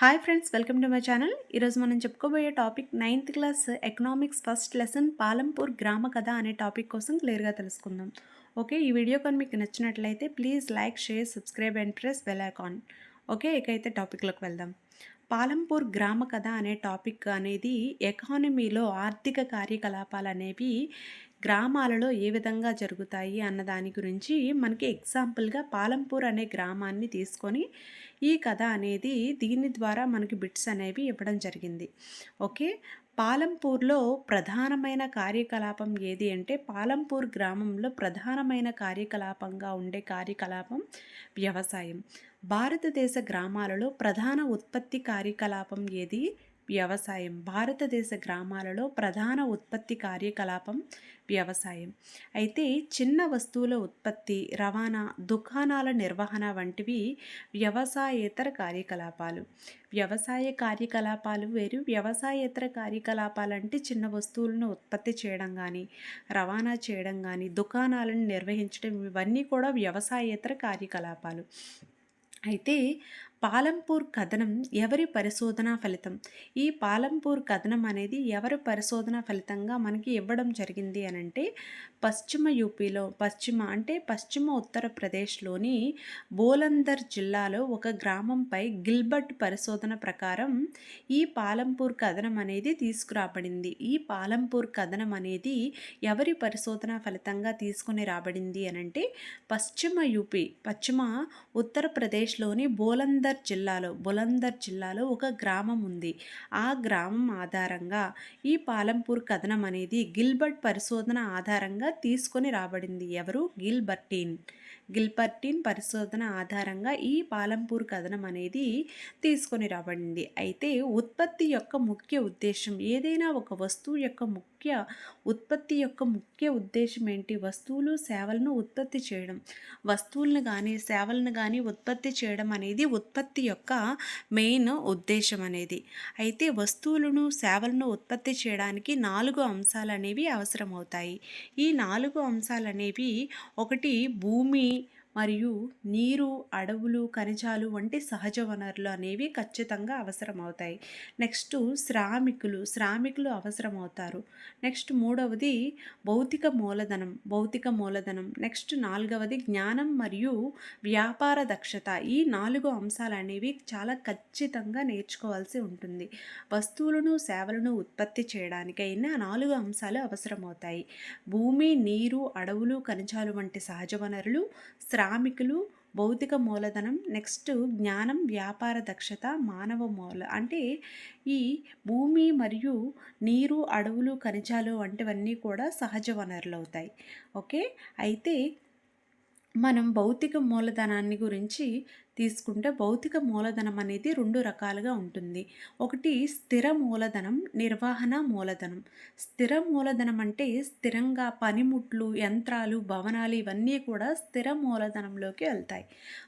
Hi friends welcome to my channel ఈరోజు మనం చెప్పుకోబోయే topic ninth class economics first lesson Palampur గ్రామ కథ అనే టాపిక్ కోసం క్లియర్గా తెలుసుకుందాం. ఓకే ఈ వీడియో కానీ మీకు నచ్చినట్లయితే please like share subscribe and press bell icon. Okay ఇకైతే టాపిక్లోకి వెళ్దాం. పాలంపూర్ గ్రామ కథ అనే టాపిక్ అనేది ఎకానమీలో ఆర్థిక కార్యకలాపాలు అనేవి గ్రామాలలో ఏ విధంగా జరుగుతాయి అన్న దాని గురించి మనకి ఎగ్జాంపుల్గా పాలంపూర్ అనే గ్రామాన్ని తీసుకొని ఈ కథ అనేది దీని ద్వారా మనకి బిట్స్ అనేవి ఇవ్వడం జరిగింది. ఓకే? పాలంపూర్లో ప్రధానమైన కార్యకలాపం ఏది అంటే పాలంపూర్ గ్రామంలో ప్రధానమైన కార్యకలాపంగా ఉండే కార్యకలాపం వ్యవసాయం. భారతదేశ గ్రామాలలో ప్రధాన ఉత్పత్తి కార్యకలాపం ఏది? వ్యవసాయం. భారతదేశ గ్రామాలలో ప్రధాన ఉత్పత్తి కార్యకలాపం వ్యవసాయం. అయితే చిన్న వస్తువుల ఉత్పత్తి రవాణా దుకాణాల నిర్వహణ వంటివి వ్యవసాయేతర కార్యకలాపాలు. వ్యవసాయ కార్యకలాపాలు వేరు. వ్యవసాయేతర కార్యకలాపాలు అంటే చిన్న వస్తువులను ఉత్పత్తి చేయడం కానీ రవాణా చేయడం కానీ దుకాణాలను నిర్వహించడం ఇవన్నీ కూడా వ్యవసాయేతర కార్యకలాపాలు. అయితే పాలంపూర్ కథనం ఎవరి పరిశోధన ఫలితం? ఈ పాలంపూర్ కథనం అనేది ఎవరి పరిశోధన ఫలితంగా మనకి ఇవ్వడం జరిగింది అని అంటే పశ్చిమ యూపీలో పశ్చిమ అంటే పశ్చిమ ఉత్తరప్రదేశ్లోని బోలందర్ జిల్లాలో ఒక గ్రామంపై గిల్బర్ట్ పరిశోధన ప్రకారం ఈ పాలంపూర్ కథనం అనేది తీసుకురాబడింది. ఈ పాలంపూర్ కథనం అనేది ఎవరి పరిశోధన ఫలితంగా తీసుకుని రాబడింది అనంటే పశ్చిమ యూపీ పశ్చిమ ఉత్తరప్రదేశ్లోని బోలందర్ బులందర్ జిల్లాలో బులందర్ జిల్లాలో ఒక గ్రామం ఉంది. ఆ గ్రామం ఆధారంగా ఈ పాలంపూర్ కథనం అనేది గిల్బర్ట్ పరిశోధన ఆధారంగా తీసుకొని రాబడింది. ఎవరు? గిల్బర్టీన్. గిల్బర్టిన్ పరిశోధన ఆధారంగా ఈ పాలంపూర్ కథనం అనేది తీసుకొని రాబడింది. అయితే ఉత్పత్తి యొక్క ముఖ్య ఉద్దేశం ఏదైనా ఒక వస్తువు యొక్క ముఖ్య ఉత్పత్తి యొక్క ముఖ్య ఉద్దేశం ఏంటి? వస్తువులు సేవలను ఉత్పత్తి చేయడం. వస్తువులను కానీ సేవలను కానీ ఉత్పత్తి చేయడం అనేది ఉత్పత్తి యొక్క మెయిన్ ఉద్దేశం అనేది. అయితే వస్తువులను సేవలను ఉత్పత్తి చేయడానికి నాలుగు అంశాలు అనేవి అవసరమవుతాయి. ఈ నాలుగు అంశాలు అనేవి ఒకటి భూమి మరియు నీరు అడవులు ఖనిజాలు వంటి సహజ వనరులు అనేవి ఖచ్చితంగా అవసరమవుతాయి. నెక్స్ట్ శ్రామికులు శ్రామికులు అవసరమవుతారు. నెక్స్ట్ మూడవది భౌతిక మూలధనం భౌతిక మూలధనం. నెక్స్ట్ నాలుగవది జ్ఞానం మరియు వ్యాపార దక్షత. ఈ నాలుగు అంశాలు అనేవి చాలా ఖచ్చితంగా నేర్చుకోవాల్సి ఉంటుంది. వస్తువులను సేవలను ఉత్పత్తి చేయడానికైనా నాలుగు అంశాలు అవసరమవుతాయి. భూమి నీరు అడవులు ఖనిజాలు వంటి సహజ వనరులు శ్రా శ్రామికులు భౌతిక మూలధనం నెక్స్ట్ జ్ఞానం వ్యాపార దక్షత మానవ మూల. అంటే ఈ భూమి మరియు నీరు అడవులు ఖనిజాలు వంటివన్నీ కూడా సహజ వనరులు అవుతాయి. ఓకే? అయితే మనం భౌతిక మూలధనాన్ని గురించి తీసుకుంటే భౌతిక మూలధనం అనేది రెండు రకాలుగా ఉంటుంది. ఒకటి స్థిర మూలధనం నిర్వహణ మూలధనం. స్థిర మూలధనం అంటే స్థిరంగా పనిముట్లు యంత్రాలు భవనాలు ఇవన్నీ కూడా స్థిర మూలధనంలోకి వెళ్తాయి.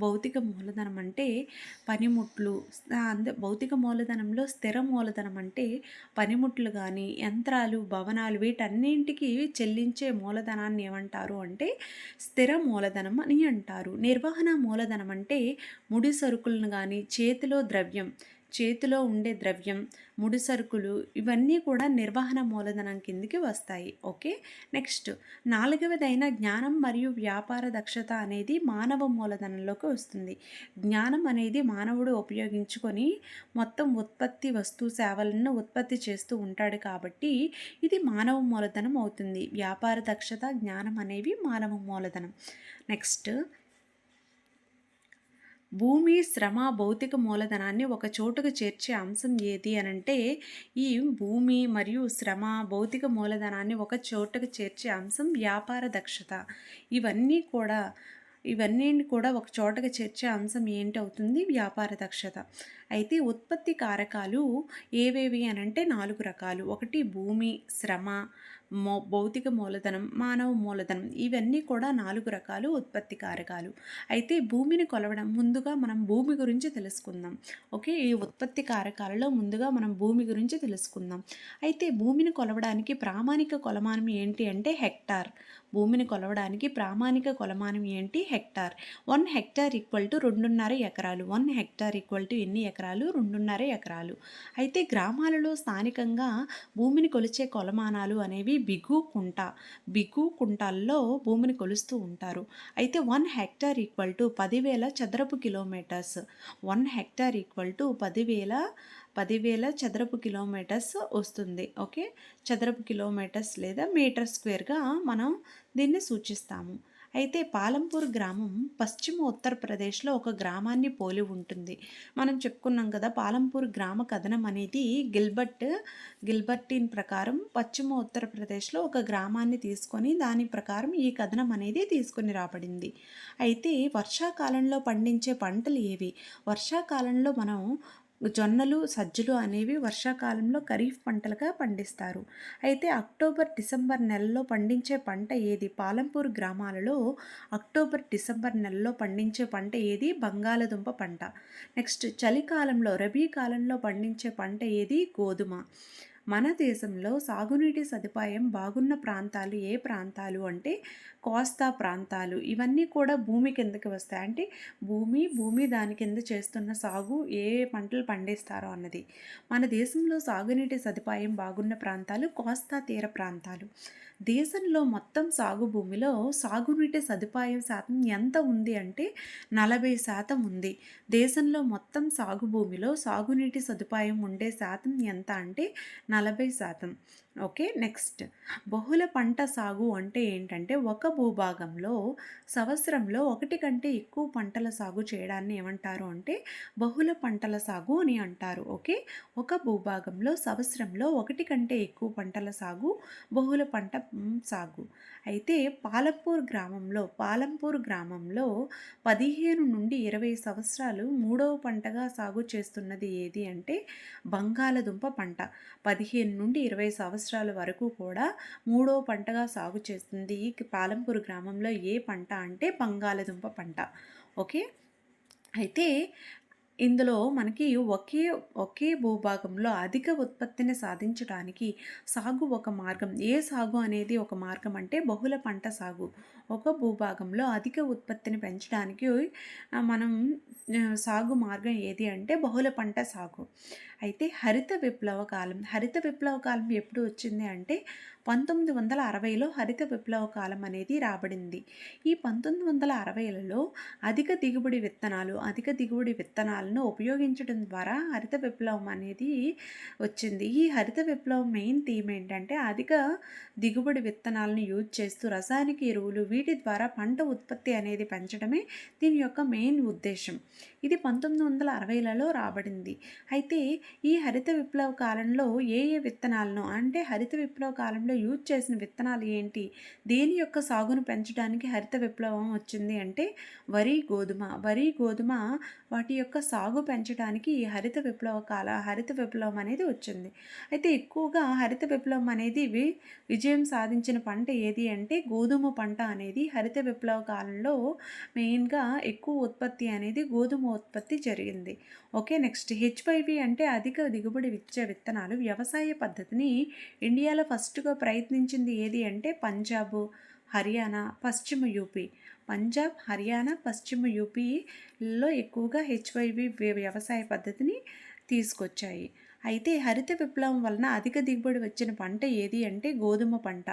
భౌతిక మూలధనం అంటే పనిముట్లు భౌతిక మూలధనంలో స్థిర మూలధనం అంటే పనిముట్లు కానీ యంత్రాలు భవనాలు వీటన్నింటికి చెల్లించే మూలధనాన్ని ఏమంటారు అంటే స్థిర మూలధనం అని అంటారు. నిర్వహణ మూలధనం అంటే ముడి సరుకులను కానీ చేతిలో ద్రవ్యం చేతిలో ఉండే ద్రవ్యం ముడి సరుకులు ఇవన్నీ కూడా నిర్వహణ మూలధనం కిందికి వస్తాయి. ఓకే? నెక్స్ట్ నాలుగవదైన జ్ఞానం మరియు వ్యాపార దక్షత అనేది మానవ మూలధనంలోకి వస్తుంది. జ్ఞానం అనేది మానవుడు ఉపయోగించుకొని మొత్తం ఉత్పత్తి వస్తు సేవలను ఉత్పత్తి చేస్తూ ఉంటాడు కాబట్టి ఇది మానవ మూలధనం అవుతుంది. వ్యాపార దక్షత జ్ఞానం అనేవి మానవ మూలధనం. నెక్స్ట్ భూమి శ్రమ భౌతిక మూలధనాన్ని ఒక చోటుకు చేర్చే అంశం ఏది అని అంటే ఈ భూమి మరియు శ్రమ భౌతిక మూలధనాన్ని ఒక చోటుకు చేర్చే అంశం వ్యాపార దక్షత. ఇవన్నీ కూడా ఇవన్నీ కూడా ఒక చోటకు చేర్చే అంశం ఏంటి అవుతుంది? వ్యాపార దక్షత. అయితే ఉత్పత్తి కారకాలు ఏవేవి అనంటే నాలుగు రకాలు. ఒకటి భూమి శ్రమ మో భౌతిక మూలధనం మానవ మూలధనం ఇవన్నీ కూడా నాలుగు రకాలు ఉత్పత్తి కారకాలు. అయితే భూమిని కొలవడం ముందుగా మనం భూమి గురించి తెలుసుకుందాం. ఓకే? ఈ ఉత్పత్తి కారకాలలో ముందుగా మనం భూమి గురించి తెలుసుకుందాం. అయితే భూమిని కొలవడానికి ప్రామాణిక కొలమానం ఏంటి అంటే హెక్టార్. భూమిని కొలవడానికి ప్రామాణిక కొలమానం ఏంటి? Hectare. One hectare equal to రెండున్నర ఎకరాలు. వన్ హెక్టార్ ఈక్వల్ టు ఎన్ని ఎకరాలు? రెండున్నర ఎకరాలు. అయితే గ్రామాలలో స్థానికంగా భూమిని కొలిచే కొలమానాలు అనేవి బిగు కుంట. బిగు కుంటాల్లో భూమిని కొలుస్తూ ఉంటారు. అయితే వన్ హెక్టార్ ఈక్వల్ టు పదివేల చదరపు kilometres. One hectare equal to పదివేల పదివేల చదరపు కిలోమీటర్స్ వస్తుంది. ఓకే? చదరపు కిలోమీటర్స్ లేదా మీటర్ స్క్వేర్గా మనం దీన్ని సూచిస్తాము. అయితే పాలంపూర్ గ్రామం పశ్చిమ ఉత్తరప్రదేశ్లో ఒక గ్రామాన్ని పోలి ఉంటుంది. మనం చెప్పుకున్నాం కదా పాలంపూర్ గ్రామ కథనం అనేది గిల్బర్ట్ గిల్బర్టిన్ ప్రకారం పశ్చిమ ఉత్తరప్రదేశ్లో ఒక గ్రామాన్ని తీసుకొని దాని ప్రకారం ఈ కథనం అనేది తీసుకొని రాబడింది. అయితే వర్షాకాలంలో పండించే పంటలు ఏవి? వర్షాకాలంలో మనం జొన్నలు సజ్జలు అనేవి వర్షాకాలంలో ఖరీఫ్ పంటలుగా పండిస్తారు. అయితే అక్టోబర్ డిసెంబర్ నెలలో పండించే పంట ఏది? పాలంపూర్ గ్రామాలలో అక్టోబర్ డిసెంబర్ నెలలో పండించే పంట ఏది? బంగాళదుంప పంట. నెక్స్ట్ చలికాలంలో రబీ కాలంలో పండించే పంట ఏది? గోధుమ. మన దేశంలో సాగునీటి సదుపాయం బాగున్న ప్రాంతాలు ఏ ప్రాంతాలు అంటే కోస్తా ప్రాంతాలు. ఇవన్నీ కూడా భూమి కిందకి వస్తాయి. అంటే భూమి భూమి దాని కింద చేస్తున్న సాగు ఏ పంటలు పండిస్తారో అన్నది. మన దేశంలో సాగునీటి సదుపాయం బాగున్న ప్రాంతాలు కోస్తా తీర ప్రాంతాలు. దేశంలో మొత్తం సాగు భూమిలో సాగునీటి సదుపాయం శాతం ఎంత ఉంది అంటే నలభై శాతం ఉంది. దేశంలో మొత్తం సాగు భూమిలో సాగునీటి సదుపాయం ఉండే శాతం ఎంత అంటే నలభై శాతం. Okay next. బహుళ పంట సాగు అంటే ఏంటంటే ఒక భూభాగంలో సంవత్సరంలో ఒకటి కంటే ఎక్కువ పంటల సాగు చేయడాన్ని ఏమంటారు అంటే బహుళ పంటల సాగు అని అంటారు. ఓకే ఒక భూభాగంలో సంవత్సరంలో ఒకటి కంటే ఎక్కువ పంటల సాగు బహుళ పంట సాగు. అయితే పాలంపూర్ గ్రామంలో పాలంపూర్ గ్రామంలో పదిహేను నుండి ఇరవై సంవత్సరాలు మూడవ పంటగా సాగు చేస్తున్నది ఏది అంటే బంగాళదుంప పంట. పదిహేను నుండి ఇరవై సంవత్సరాలు సంవత్సరాల వరకు కూడా మూడో పంటగా సాగు చేస్తుంది ఈ పాలంపూర్ గ్రామంలో ఏ పంట అంటే బంగాళదుంప పంట. ఓకే? అయితే ఇందులో మనకి ఒకే ఒకే భూభాగంలో అధిక ఉత్పత్తిని సాధించడానికి సాగు ఒక మార్గం. ఏ సాగు అనేది ఒక మార్గం అంటే బహుళ పంట సాగు. ఒక భూభాగంలో అధిక ఉత్పత్తిని పెంచడానికి మనం సాగు మార్గం ఏది అంటే బహుళ పంట సాగు. అయితే హరిత విప్లవ కాలం హరిత విప్లవ కాలం ఎప్పుడు వచ్చింది అంటే పంతొమ్మిది వందల అరవైలో హరిత విప్లవ కాలం అనేది రాబడింది. ఈ పంతొమ్మిది వందల అరవైలలో అధిక దిగుబడి విత్తనాలు అధిక దిగుబడి విత్తనాలను ఉపయోగించడం ద్వారా హరిత విప్లవం అనేది వచ్చింది. ఈ హరిత విప్లవం మెయిన్ థీమ్ ఏంటంటే అధిక దిగుబడి విత్తనాలను యూజ్ చేస్తూ రసాయనిక ఎరువులు వీటి ద్వారా పంట ఉత్పత్తి అనేది పెంచడమే దీని యొక్క మెయిన్ ఉద్దేశం. ఇది పంతొమ్మిది వందల అరవైలలో రాబడింది. అయితే ఈ హరిత విప్లవ కాలంలో ఏ ఏ విత్తనాలను అంటే హరిత విప్లవ కాలంలో యూజ్ చేసిన విత్తనాలు ఏంటి? దేని యొక్క సాగును పెంచడానికి హరిత విప్లవం వచ్చింది అంటే వరి గోధుమ. వరి గోధుమ వాటి యొక్క సాగు పెంచడానికి ఈ హరిత విప్లవ కాల హరిత విప్లవం అనేది వచ్చింది. అయితే ఎక్కువగా హరిత విప్లవం అనేది విజయం సాధించిన పంట ఏది అంటే గోధుమ పంట అనేది హరిత విప్లవ కాలంలో మెయిన్గా ఎక్కువ ఉత్పత్తి అనేది గోధుమ ఉత్పత్తి జరిగింది. Okay next. హెచ్వైవి అంటే అధిక దిగుబడి ఇచ్చే విత్తనాలు. వ్యవసాయ పద్ధతిని ఇండియాలో ఫస్ట్గా ప్రయత్నించింది ఏది అంటే పంజాబ్ హర్యానా పశ్చిమ యూపీ. పంజాబ్ హర్యానా పశ్చిమ యూపీలో ఎక్కువగా హెచ్వైవి వ్యవసాయ పద్ధతిని తీసుకొచ్చాయి. అయితే హరిత విప్లవం వలన అధిక దిగుబడి వచ్చిన పంట ఏది అంటే గోధుమ పంట.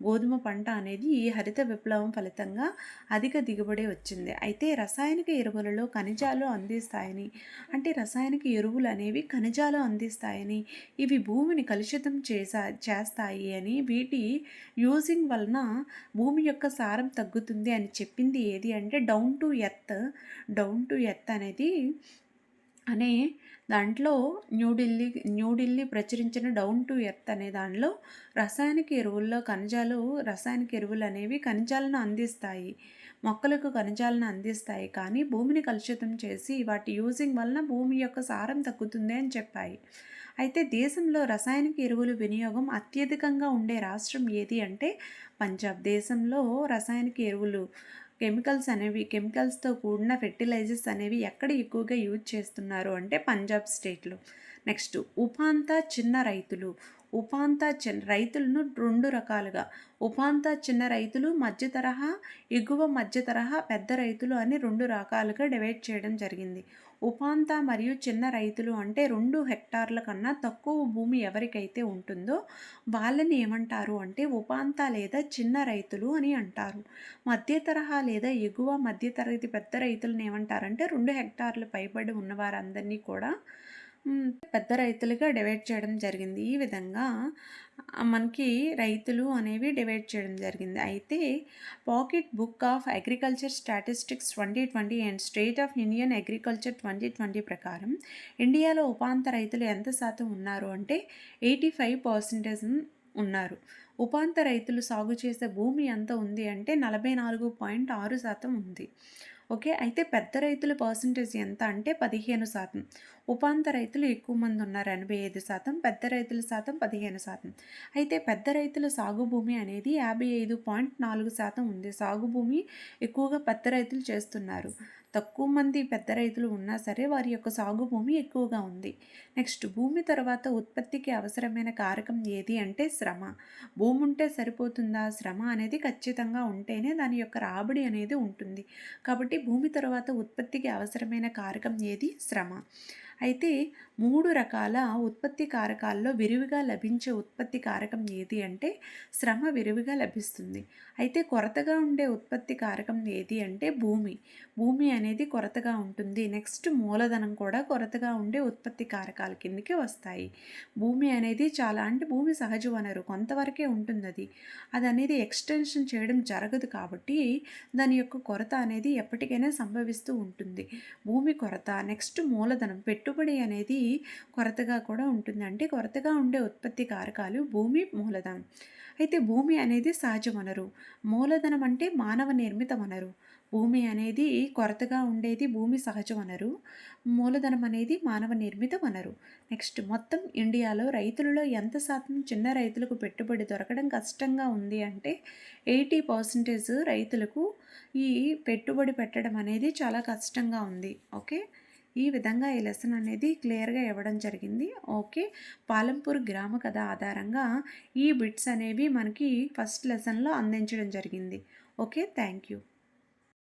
గోధుమ పంట అనేది ఈ హరిత విప్లవం ఫలితంగా అధిక దిగుబడి వచ్చింది. అయితే రసాయనిక ఎరువులలో ఖనిజాలు అందిస్తాయని అంటే రసాయనిక ఎరువులు అనేవి ఖనిజాలు అందిస్తాయని ఇవి భూమిని కలుషితం చేసా చేస్తాయి అని వీటి యూజింగ్ వలన భూమి యొక్క సారం తగ్గుతుంది అని చెప్పింది ఏది అంటే down to earth down to earth అనేది అనే దాంట్లో న్యూఢిల్లీ న్యూఢిల్లీ ప్రచురించిన డౌన్ టు ఎర్త్ అనే దానిలో రసాయనిక ఎరువుల్లో ఖనిజాలు రసాయనిక ఎరువులు అనేవి ఖనిజాలను అందిస్తాయి. మొక్కలకు ఖనిజాలను అందిస్తాయి. కానీ భూమిని కలుషితం చేసి వాటి యూజింగ్ వలన భూమి యొక్క సారం తగ్గుతుంది అని చెప్పాయి. అయితే దేశంలో రసాయనిక ఎరువుల వినియోగం అత్యధికంగా ఉండే రాష్ట్రం ఏది అంటే పంజాబ్. దేశంలో రసాయనిక ఎరువులు కెమికల్స్ అనేవి కెమికల్స్తో కూడిన ఫెర్టిలైజర్స్ అనేవి ఎక్కడ ఎక్కువగా యూజ్ చేస్తున్నారు అంటే పంజాబ్ స్టేట్లో. నెక్స్ట్ ఉపాంత చిన్న రైతులు. ఉపాంత చిన్న రైతులను రెండు రకాలుగా. ఉపాంత చిన్న రైతులు మధ్య తరహా ఎగువ మధ్య తరహా పెద్ద రైతులు అని రెండు రకాలుగా డివైడ్ చేయడం జరిగింది. ఉపాంత మరియు చిన్న రైతులు అంటే రెండు హెక్టార్ల కన్నా తక్కువ భూమి ఎవరికైతే ఉంటుందో వాళ్ళని ఏమంటారు అంటే ఉపాంత లేదా చిన్న రైతులు అని అంటారు. మధ్య తరహా లేదా ఎగువ మధ్య తరగతి పెద్ద రైతులను ఏమంటారంటే రెండు హెక్టార్లు పైబడి ఉన్న వారందరినీ కూడా పెద్ద రైతులుగా డివైడ్ చేయడం జరిగింది. ఈ విధంగా మనకి రైతులు అనేవి డివైడ్ చేయడం జరిగింది. అయితే pocket book of agriculture statistics twenty twenty and state of Indian agriculture twenty twenty ప్రకారం ఇండియాలో ఉపాంత రైతులు ఎంత శాతం ఉన్నారు అంటే ఎయిటీ ఫైవ్ పర్సెంటేజ్ ఉన్నారు. ఉపాంత రైతులు సాగు చేసే భూమి ఎంత ఉంది అంటే నలభై నాలుగు పాయింట్ ఆరు శాతం ఉంది. ఓకే? అయితే పెద్ద రైతుల పర్సంటేజ్ ఎంత అంటే పదిహేను శాతం. ఉపాంత రైతులు ఎక్కువ మంది ఉన్నారు. ఎనభై ఐదు శాతం పెద్ద రైతుల శాతం పదిహేను శాతం. అయితే పెద్ద రైతుల సాగు భూమి అనేది యాభై ఐదు పాయింట్ నాలుగు శాతం ఉంది. సాగు భూమి ఎక్కువగా పెద్ద రైతులు చేస్తున్నారు. తక్కువ మంది పెద్ద రైతులు ఉన్నా సరే వారి యొక్క సాగు భూమి ఎక్కువగా ఉంది. నెక్స్ట్ భూమి తర్వాత ఉత్పత్తికి అవసరమైన కారకం ఏది అంటే శ్రమ. భూమి ఉంటే సరిపోతుందా? శ్రమ అనేది ఖచ్చితంగా ఉంటేనే దాని యొక్క రాబడి అనేది ఉంటుంది. కాబట్టి భూమి తర్వాత ఉత్పత్తికి అవసరమైన కారకం ఏది? శ్రమ. అయితే మూడు రకాల ఉత్పత్తి కారకాల్లో విరివిగా లభించే ఉత్పత్తి కారకం ఏది అంటే శ్రమ విరివిగా లభిస్తుంది. అయితే కొరతగా ఉండే ఉత్పత్తి కారకం ఏది అంటే భూమి. భూమి అనేది కొరతగా ఉంటుంది. నెక్స్ట్ మూలధనం కూడా కొరతగా ఉండే ఉత్పత్తి కారకాల కిందకి వస్తాయి. భూమి అనేది చాలా అంటే భూమి సహజ వనరు. కొంతవరకే ఉంటుంది అది అది అనేది ఎక్స్టెన్షన్ చేయడం జరగదు కాబట్టి దాని యొక్క కొరత అనేది ఎప్పటికైనా సంభవిస్తూ ఉంటుంది. భూమి కొరత నెక్స్ట్ మూలధనం పెట్టుబడి అనేది కొరతగా కూడా ఉంటుంది. అంటే కొరతగా ఉండే ఉత్పత్తి కారకాలు భూమి మూలధనం. అయితే భూమి అనేది సహజ వనరు మూలధనం అంటే మానవ నిర్మిత వనరు భూమి అనేది కొరతగా ఉండేది భూమి సహజ వనరు మూలధనం అనేది మానవ నిర్మిత వనరు నెక్స్ట్ మొత్తం ఇండియాలో రైతులలో ఎంత శాతం చిన్న రైతులకు పెట్టుబడి దొరకడం కష్టంగా ఉంది అంటే ఎయిటీ పర్సెంటేజ్ రైతులకు ఈ పెట్టుబడి పెట్టడం అనేది చాలా కష్టంగా ఉంది. ఓకే? ఈ విధంగా ఈ లెసన్ అనేది క్లియర్గా ఇవ్వడం జరిగింది. ఓకే పాలంపూర్ గ్రామ కథ ఆధారంగా ఈ బిట్స్ అనేవి మనకి ఫస్ట్ లెసన్లో అందించడం జరిగింది. Okay thank you